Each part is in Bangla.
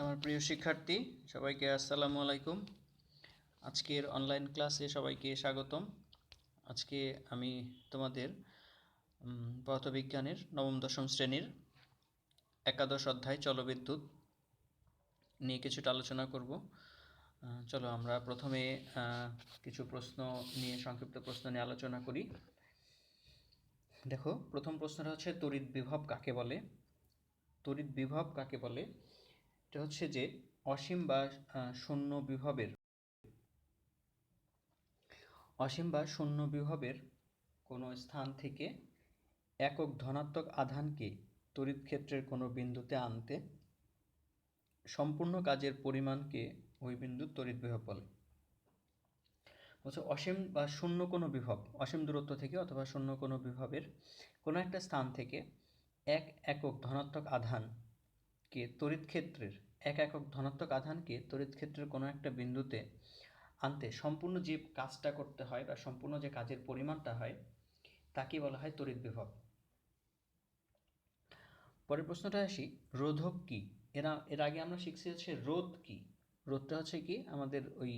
আমার প্রিয় শিক্ষার্থী, সবাইকে আসসালামু আলাইকুম। আজকের অনলাইন ক্লাসে সবাইকে স্বাগতম। আজকে আমি তোমাদের পদার্থবিজ্ঞানের নবম, দশম শ্রেণির একাদশ অধ্যায় চলবিদ্যুৎ নিয়ে কিছুটা আলোচনা করব। চলো আমরা প্রথমে কিছু প্রশ্ন নিয়ে, সংক্ষিপ্ত প্রশ্ন নিয়ে আলোচনা করি। দেখো, প্রথম প্রশ্নটা হচ্ছে, তড়িৎ বিভব কাকে বলে? তড়িৎ বিভব কাকে বলে? এটা হচ্ছে যে অসীম বা শূন্য বিভবের, অসীম বা শূন্য বিভবের কোনো স্থান থেকে একক ধনাত্মক আধানকে তড়িৎ ক্ষেত্রের কোনো বিন্দুতে আনতে সম্পূর্ণ কাজের পরিমাণকে ওই বিন্দুর তড়িৎ বিভব বলে। বলছে অসীম বা শূন্য কোনো বিভব, অসীম দূরত্ব থেকে অথবা শূন্য কোনো বিভবের কোনো একটা স্থান থেকে এক একক ধনাত্মক আধানকে তড়িৎ ক্ষেত্রের, এক একক ধনাত্মক আধানকে তড়িৎ ক্ষেত্রের কোনো একটা বিন্দুতে আনতে সম্পূর্ণ যে কাজটা করতে হয় বা সম্পূর্ণ যে কাজের পরিমাণটা হয়, তাকে বলা হয় তড়িৎ বিভব। পরের প্রশ্নটা আসি, রোধক কি? এরা এর আগে আমরা শিখছি হচ্ছে রোধ কি? রোধটা হচ্ছে কি? আমাদের ওই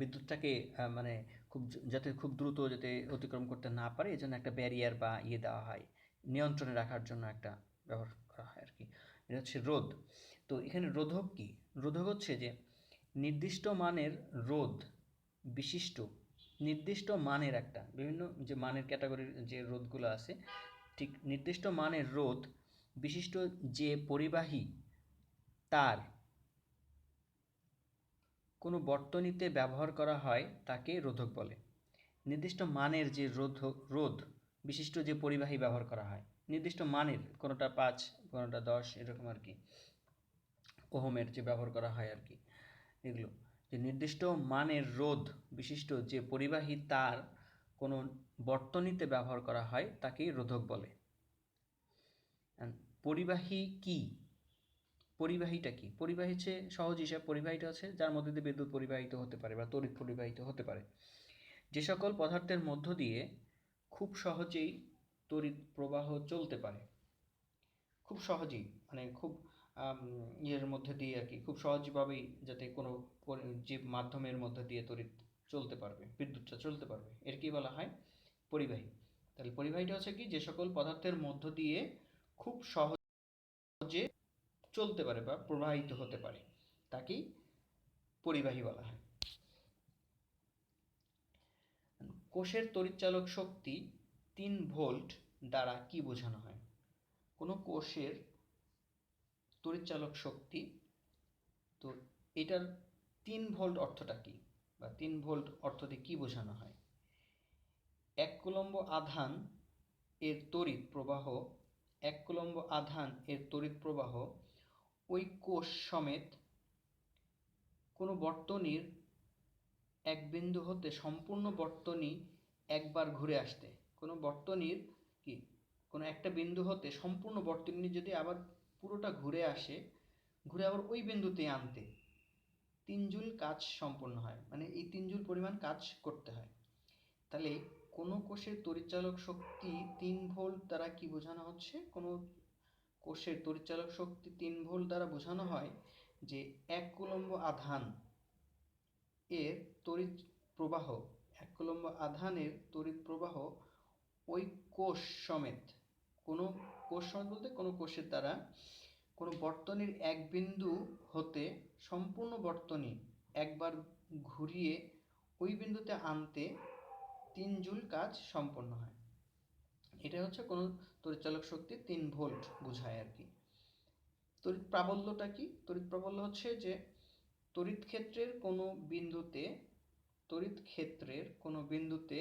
বিদ্যুৎটাকে মানে খুব যাতে খুব দ্রুত যাতে অতিক্রম করতে না পারে এই জন্য একটা ব্যারিয়ার বা ইয়ে দেওয়া হয়, নিয়ন্ত্রণে রাখার জন্য একটা ব্যবহার করা হয় আর কি। এটা হচ্ছে রোধ। তো এখানে রোধক কি? রোধক হচ্ছে যে নির্দিষ্ট মানের রোধ বিশিষ্ট নির্দিষ্ট মানের একটা, বিভিন্ন যে মানের ক্যাটাগরির যে রোধগুলো আছে, ঠিক নির্দিষ্ট মানের রোধ বিশিষ্ট যে পরিবাহী তার কোনো বর্তনীতে ব্যবহার করা হয় তাকে রোধক বলে। নির্দিষ্ট মানের যে রোধ রোধ বিশিষ্ট যে পরিবাহী ব্যবহার করা হয়। নির্দিষ্ট মানের, কোনোটা পাঁচ, কোনোটা দশ, এরকম আর কি। ওহমের যে ব্যবহার করা হয় আর কি, এগুলো। যে নির্দিষ্ট মানের রোধ বিশিষ্ট যে পরিবাহী তার কোনো বর্তনীতে ব্যবহার করা হয়, তাকেই রোধক বলে। পরিবাহী কি? পরিবাহীটা কি? পরিবাহী হচ্ছে সহজ হিসাব, পরিবাহীটা হচ্ছে যার মধ্যে দিয়ে বিদ্যুৎ পরিবাহিত হতে পারে বা তড়িৎ পরিবাহিত হতে পারে। যে সকল পদার্থের মধ্য দিয়ে খুব সহজেই তড়িৎ প্রবাহ চলতে পারে। খুব সহজেই মানে খুব ইয়ের মধ্যে দিয়ে আর কি, খুব সহজভাবেই যাতে কোনো যে মাধ্যমের মধ্যে দিয়ে তড়িৎ চলতে পারবে বিদ্যুৎটা চলতে পারবে। এর কি বলা হয়? পরিবাহী। তাহলে পরিবাহীটা হচ্ছে কি, যে সকল পদার্থের মধ্য দিয়ে খুব সহজে চলতে পারে বা প্রবাহিত হতে পারে। তাকেই পরিবাহী বলা হয়। কোষের তড়িৎচালক শক্তি তিন ভোল্ট দ্বারা কি বোঝানো হয়? কোনো কোষের তড়িৎচালক শক্তি, তো এটার তিন ভোল্ট অর্থটা কি? বা তিন ভোল্ট অর্থ দিয়ে কি বোঝানো হয়? এক কুলম্ব আধান এর তড়িৎ প্রবাহ, এক কুলম্ব আধান এর তড়িৎ প্রবাহ ওই কোষ সমেত কোনো বর্তনীর এক বিন্দু হতে সম্পূর্ণ বর্তনী একবার ঘুরে আসতে। কোনো বর্তনীর কি? কোনো একটা বিন্দু হতে সম্পূর্ণ বর্তনী যদি আবার পুরোটা ঘুরে আসে, ঘুরে আবার ওই বিন্দুতে আনতে তিন জুল কাজ সম্পূর্ণ হয়। মানে এই তিন জুল পরিমাণ কাজ করতে হয়। তাহলে কোনো কোষের তড়িৎচালক শক্তি তিন ভোল্ট দ্বারা কি বোঝানো হচ্ছে? কোনো কোষের তড়িৎচালক শক্তি তিন ভোল্ট দ্বারা বোঝানো হয় যে এক কুলম্ব আধান এর তড়িৎ প্রবাহ, এক কুলম্ব আধানের তড়িৎ প্রবাহ ওই কোষ সমেত, কোনো কোষ সমেত বলতে কোনো কোষের দ্বারা কোনো বর্তনীর এক বিন্দু হতে সম্পূর্ণ বর্তনী একবার ঘুরিয়ে ওই বিন্দুতে আনতে তিন জুল কাজ সম্পন্ন হয়। এটা হচ্ছে কোনো তড়িৎচালক শক্তি তিন ভোল্ট বোঝায় আর কি। তড়িৎ প্রাবল্যটা কি? তড়িৎ প্রাবল্য হচ্ছে যে তড়িৎ ক্ষেত্রের কোনো বিন্দুতে, তড়িৎ ক্ষেত্রের কোনো বিন্দুতে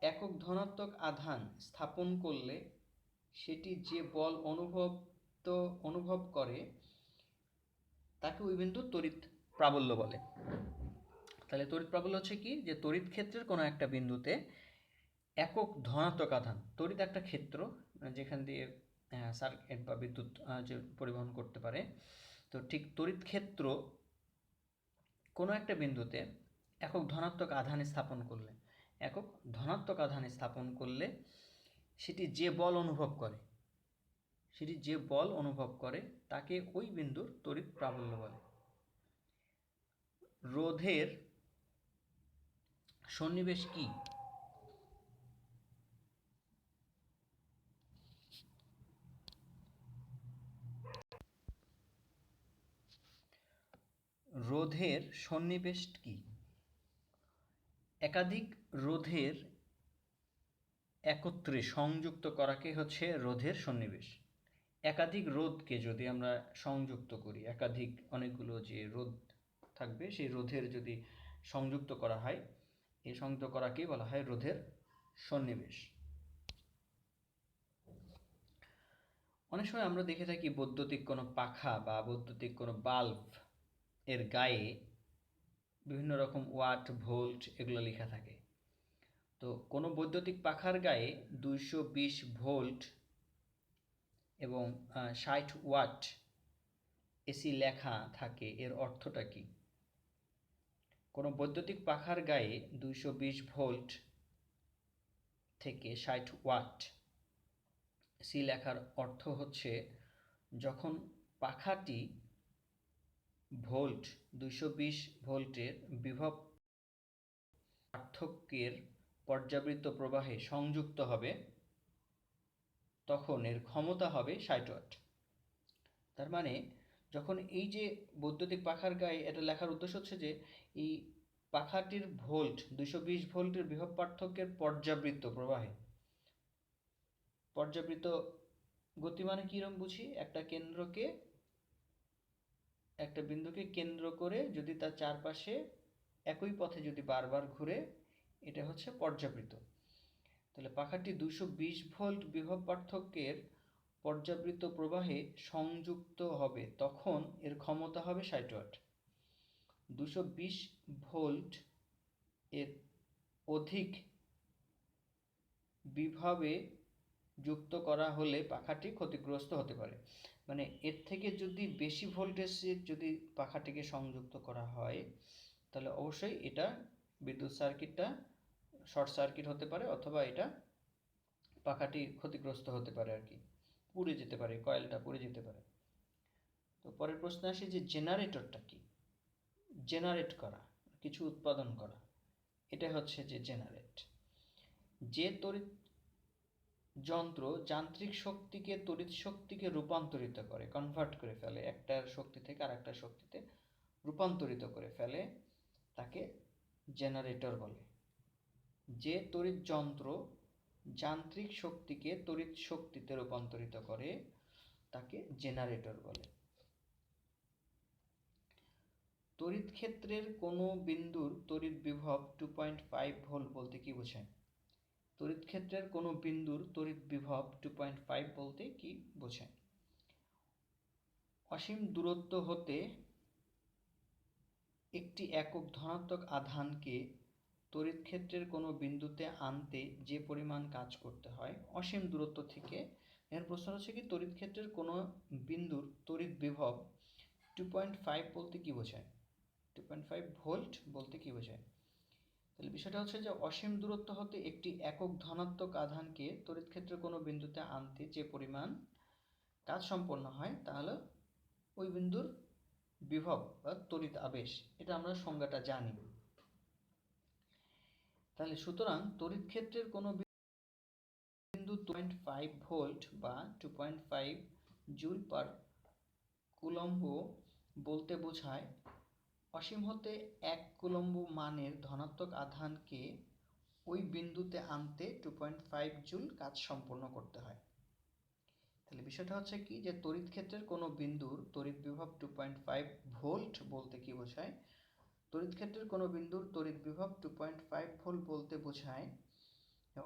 একক ধনাত্মক আধান স্থাপন করলে সেটি যে বল অনুভব তো অনুভব করে, তাকে ওই বিন্দু তড়িৎ প্রাবল্য বলে। তাহলে তড়িৎ প্রাবল্য হচ্ছে কি? যে তড়িৎ ক্ষেত্রের কোনো একটা বিন্দুতে একক ধনাত্মক আধান, তড়িৎ একটা ক্ষেত্র যেখান দিয়ে সার্কিট বা বিদ্যুৎ যে পরিবহন করতে পারে, তো ঠিক তড়িৎ ক্ষেত্র কোনো একটা বিন্দুতে একক ধনাত্মক আধান স্থাপন করলে একক ধনাত্মক আধান স্থাপন করলে সেটি যে বল অনুভব করে, সেটি যে বল অনুভব করে তাকে ওই বিন্দুর তড়িৎ প্রাবল্য বলে। রোধের সন্নিবেশ কি? রোধের সন্নিবেশ কি? একাধিক রোধের একত্রে সংযুক্ত করাকে হচ্ছে রোধের সন্নিবেশ। একাধিক রোধকে যদি আমরা সংযুক্ত করি, একাধিক অনেকগুলো যে রোধ থাকবে, সেই রোধের যদি সংযুক্ত করা হয়, এই সংযুক্ত করাকেই বলা হয়? রোধের সন্নিবেশ। অনেক সময় আমরা দেখে থাকি বৈদ্যুতিক কোনো পাখা বা বৈদ্যুতিক কোনো বাল্ব এর গায়ে বিভিন্ন রকম ওয়াট, ভোল্ট এগুলো লেখা থাকে। তো কোনো বৈদ্যুতিক পাখার গায়ে দুইশো বিশ ভোল্ট এবং ষাট ওয়াট এসি লেখা থাকে, এর অর্থটা কি? কোনো বৈদ্যুতিক পাখার গায়ে দুইশো বিশ ভোল্ট থেকে ষাট ওয়াট সি লেখার অর্থ হচ্ছে, যখন পাখাটি ভোল্ট, দুইশো বিশ ভোল্টের বিভব পার্থক্যের পর্যাবৃত্ত প্রবাহে সংযুক্ত হবে, তখন এর ক্ষমতা হবে ষাট ওয়াট। তার মানে যখন এই যে বৈদ্যুতিক পাখার গায়ে এটা লেখার উদ্দেশ্য হচ্ছে যে, এই পাখাটির ভোল্ট, দুইশো বিশ ভোল্টের বিভব পার্থক্যের পর্যাবৃত্ত প্রবাহে। পর্যাবৃত্ত গতি মানে কীরকম বুঝি? একটা কেন্দ্রকে একটা বিন্দুকে কেন্দ্র করে যদি তার চারপাশে একই পথে যদি বারবার ঘুরে, এটা হচ্ছে পর্যাবৃত্ত। তাহলে পাখাটি দুশো বিশ ভোল্ট বিভব পার্থক্যের পর্যাবৃত্ত প্রবাহে সংযুক্ত হবে, তখন এর ক্ষমতা হবে ষাট ওয়াট। দুশো বিশ ভোল্ট এর অধিক বিভাবে যুক্ত করা হলে পাখাটি ক্ষতিগ্রস্ত হতে পারে। মানে এর থেকে যদি বেশি ভোল্টেজের যদি পাখাটিকে সংযুক্ত করা হয়, তাহলে অবশ্যই এটা বিদ্যুৎ সার্কিটটা শর্ট সার্কিট হতে পারে অথবা এটা পাখাটি ক্ষতিগ্রস্ত হতে পারে আর কি। পুড়ে যেতে পারে কয়েলটা পুড়ে যেতে পারে। তো পরের প্রশ্ন আসে যে জেনারেটরটা কি? জেনারেট করা, কিছু উৎপাদন করা এটা হচ্ছে যে জেনারেট যে তড়িৎ যন্ত্র যান্ত্রিক শক্তিকে, তড়িৎ শক্তিকে রূপান্তরিত করে কনভার্ট করে ফেলে, একটা শক্তি থেকে আর আরেকটা শক্তিতে রূপান্তরিত করে ফেলে, তাকে জেনারেটর বলে। যে তড়িৎ যন্ত্র যান্ত্রিক শক্তিকে তড়িৎ শক্তিতে রূপান্তরিত করে, তাকে জেনারেটর বলে। তড়িৎ ক্ষেত্রের কোনো বিন্দুর তড়িৎ বিভব টু পয়েন্ট ফাইভ ভোল্ট বলতে কি বোঝায়? তড়িৎ ক্ষেত্রের কোনো বিন্দুর তড়িৎ বিভব টু পয়েন্ট ফাইভ বলতে কি বোঝায়? অসীম দূরত্ব হতে একটি একক ধনাত্মক আধানকে তড়িৎ ক্ষেত্রের কোনো বিন্দুতে আনতে যে পরিমাণ কাজ করতে হয়, অসীম দূরত্ব থেকে। এর প্রশ্ন হচ্ছে কি, তড়িৎ ক্ষেত্রের কোনো বিন্দুর তড়িৎ বিভব টু পয়েন্ট ফাইভ বলতে কি বোঝায়? টু পয়েন্ট ফাইভ ভোল্ট বলতে কি বোঝায়? তাহলে বিষয়টা হচ্ছে যে অসীম দূরত্ব হতে একটি একক ধনাত্মক আধানকে তড়িৎ ক্ষেত্রে কোনো বিন্দুতে আনতে যে পরিমাণ কাজ সম্পন্ন হয় তাহলে ওই বিন্দুর বিভব বা তড়িৎ আবেশ। এটা আমরা সংজ্ঞাটা জানি। তাহলে সুতরাং তড়িৎ ক্ষেত্রের কোনো বিন্দু টু পয়েন্ট ফাইভ ভোল্ট বা two point five joule per coulomb বলতে বোঝায় অসীম হতে এক কুলম্ব মানের ধনাত্মক আধানকে ওই বিন্দুতে আনতে টু পয়েন্ট ফাইভ জুল কাজ সম্পন্ন করতে হয়। তাহলে বিষয়টা হচ্ছে কি যে তড়িৎ ক্ষেত্রের কোনো বিন্দুর তড়িৎ বিভব টু পয়েন্ট ফাইভ ভোল্ট বলতে কি বোঝায়? তড়িৎ ক্ষেত্রের কোনো বিন্দুর তড়িৎ বিভব টু পয়েন্ট ফাইভ ভোল্ট বলতে বোঝায়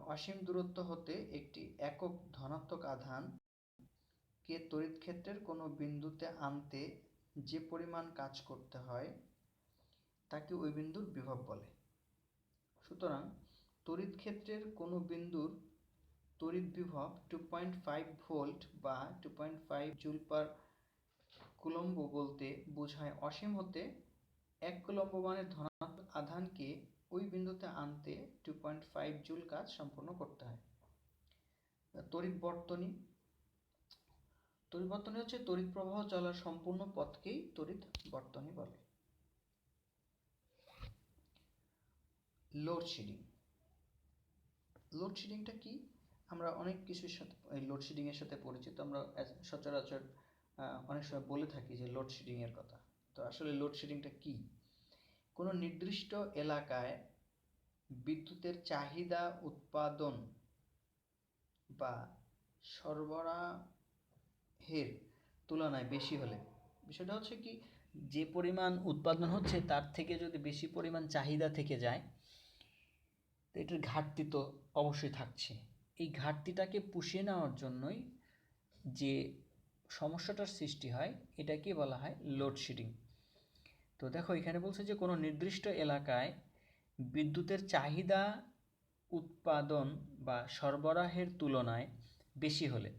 অসীম দূরত্ব হতে একটি একক ধনাত্মক আধান কে তড়িৎ ক্ষেত্রের কোনো বিন্দুতে আনতে যে পরিমাণ কাজ করতে হয় তাকে ওই বিন্দুর বিভব বলে। সুতরাং তড়িৎ ক্ষেত্রের কোনো বিন্দুর তড়িৎ বিভব টু পয়েন্ট ফাইভ ভোল্ট বা two point five joule per coulomb বলতে বোঝায় অসীম হতে এক কুলম্ব মানের ধনাত্মক আধানকে ওই বিন্দুতে আনতে টু পয়েন্ট ফাইভ জুল কাজ সম্পন্ন করতে হয়। তড়িৎ বর্তনী। তড়িৎ বর্তনী হচ্ছে তড়িৎ প্রবাহ চলার সম্পূর্ণ পথকেই তড়িৎ বর্তনী বলে। লোডশেডিং লোডশেডিংটা কি? আমরা অনেক কিছুর সাথে, এই লোডশেডিং এর সাথে পরিচিত। আমরা সচরাচর অনেক সময় বলে থাকি যে লোডশেডিং এর কথা। তো আসলে লোডশেডিংটা কি? কোনো নির্দিষ্ট এলাকায় বিদ্যুতের চাহিদা উৎপাদন বা সরবরাহের তুলনায় বেশি হলে, বিষয়টা হচ্ছে কি, যে পরিমাণ উৎপাদন হচ্ছে তার থেকে যদি বেশি পরিমাণ চাহিদা থেকে যায় তো এটার ঘাটতি তো অবশ্যই থাকছে। এই ঘাটতিটাকে পুষিয়ে নেওয়ার জন্যই যে সমস্যাটার সৃষ্টি হয়, এটাকে বলা হয় লোডশেডিং তো দেখো, এখানে বলছে যে কোনো নির্দিষ্ট এলাকায় বিদ্যুতের চাহিদা উৎপাদন বা সরবরাহের তুলনায় বেশি হলে,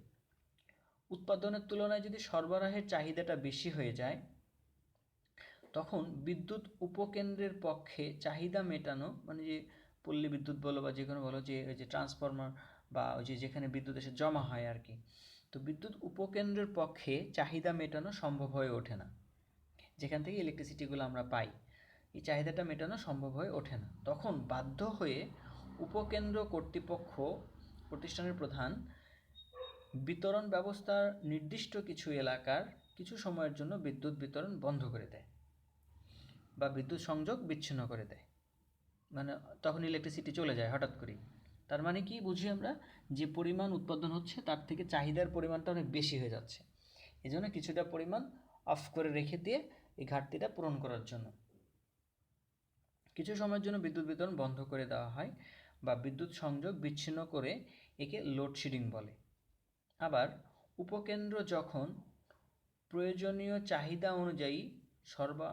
উৎপাদনের তুলনায় যদি সরবরাহের চাহিদাটা বেশি হয়ে যায়, তখন বিদ্যুৎ উপকেন্দ্রের পক্ষে চাহিদা মেটানো মানে যে পল্লী বিদ্যুৎ বলো বা যে কোনো বলো যে ওই যে ট্রান্সফরমার বা ওই যে যেখানে বিদ্যুৎ এসে জমা হয় আর কি, তো বিদ্যুৎ উপকেন্দ্রের পক্ষে চাহিদা মেটানো সম্ভব হয়ে ওঠে না। যেখান থেকে ইলেকট্রিসিটিগুলো আমরা পাই, এই চাহিদাটা মেটানো সম্ভব হয়ে ওঠে না। তখন বাধ্য হয়ে উপকেন্দ্র কর্তৃপক্ষ, প্রতিষ্ঠানের প্রধান, বিতরণ ব্যবস্থার নির্দিষ্ট কিছু এলাকার কিছু সময়ের জন্য বিদ্যুৎ বিতরণ বন্ধ করে দেয় বা বিদ্যুৎ সংযোগ বিচ্ছিন্ন করে দেয়। মানে তখন ইলেকট্রিসিটি চলে যায় হঠাৎ করেই। তার মানে কি বুঝি আমরা? যে পরিমাণ উৎপাদন হচ্ছে, তার থেকে চাহিদার পরিমাণটা অনেক বেশি হয়ে যাচ্ছে। এই জন্য কিছুটা পরিমাণ অফ করে রেখে দিয়ে এই ঘাটতিটা পূরণ করার জন্য। কিছু সময়ের জন্য বিদ্যুৎ বিতরণ বন্ধ করে দেওয়া হয় বা বিদ্যুৎ সংযোগ বিচ্ছিন্ন করে একে লোডশেডিং বলে। আবার উপকেন্দ্র যখন প্রয়োজনীয় চাহিদা অনুযায়ী সরবা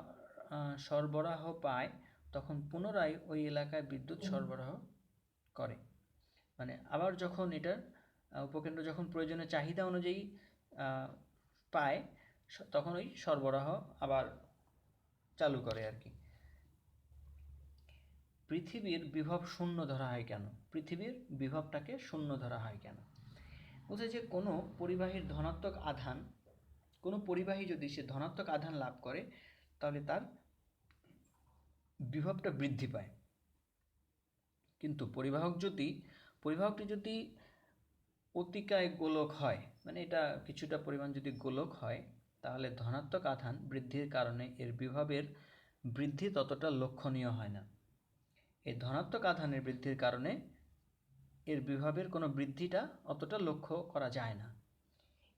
সরবরাহ পায় তখন পুনরায় ওই এলাকায় বিদ্যুৎ সরবরাহ করে। মানে আবার যখন এটার উপকেন্দ্র যখন প্রয়োজনীয় চাহিদা অনুযায়ী পায় তখন ওই সরবরাহ আবার চালু করে আর কি। পৃথিবীর বিভব শূন্য ধরা হয় কেন? পৃথিবীর বিভবটাকে শূন্য ধরা হয় কেন? বলছে যে কোনো পরিবাহীর ধনাত্মক আধান, কোনো পরিবাহী যদি সে ধনাত্মক আধান লাভ করে, তাহলে তার বিভবটা বৃদ্ধি পায়। কিন্তু পরিবাহক যদি পরিবাহকটি যদি অতিকায় গোলক হয় মানে এটা কিছুটা পরিমাণ যদি গোলক হয়, তাহলে ধনাত্মক আধান বৃদ্ধির কারণে এর বিভবের বৃদ্ধি ততটা লক্ষণীয় হয় না। এই ধনাত্মক আধানের বৃদ্ধির কারণে এর বিভবের কোনো বৃদ্ধিটা অতটা লক্ষ্য করা যায় না।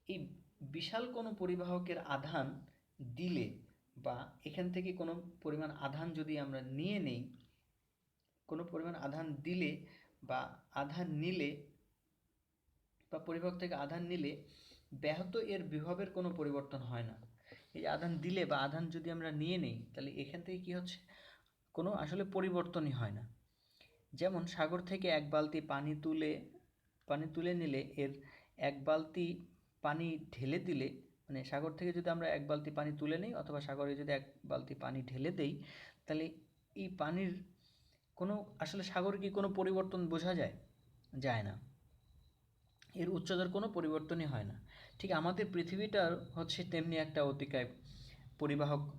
এই বিশাল কোনো পরিবাহকের আধান দিলে বা এখান থেকে কোনো পরিমাণ আধান যদি আমরা নিয়ে নেই, কোনো পরিমাণ আধান দিলে বা আধান নিলে বা পরিবাহক থেকে আধান নিলে ব্যাহত এর বিভবের কোনো পরিবর্তন হয় না। এই আধান দিলে বা আধান যদি আমরা নিয়ে নেই, তাহলে এখান থেকে কি হচ্ছে? কোনো আসলে পরিবর্তনই হয় না। যেমন সাগর থেকে এক বালতি পানি তুলে পানি তুলে নিলে এর এক বালতি পানি ঢেলে দিলে মানে সাগর থেকে যদি আমরা এক বালতি পানি তুলে নিই অথবা সাগরে যদি এক বালতি পানি ঢেলে দেই, তাহলে এই পানির কোনো, আসলে সাগরে কি কোনো পরিবর্তন বোঝা যায়? যায় না। এর উচ্চতার কোনো পরিবর্তনই হয় না। ঠিক আমাদের পৃথিবীটার হচ্ছে তেমনি একটা অতিকায় পরিবাহক।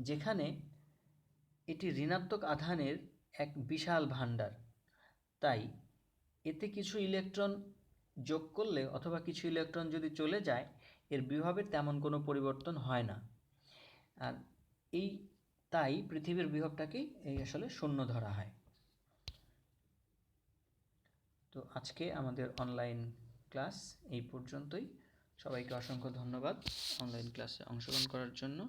যেখানে এটি ঋণাত্মক আধানের এক বিশাল ভাণ্ডার। তাই এতে কিছু ইলেকট্রন যোগ করলে অথবা কিছু ইলেকট্রন যদি চলে যায়, এর বিভবের তেমন কোনো পরিবর্তন হয় না। আর এই, তাই পৃথিবীর বিভবটাকেই এই আসলে শূন্য ধরা হয়। তো আজকে আমাদের অনলাইন ক্লাস এই পর্যন্তই। সবাইকে অসংখ্য ধন্যবাদ। অনলাইন ক্লাসে অংশগ্রহণ করার জন্য।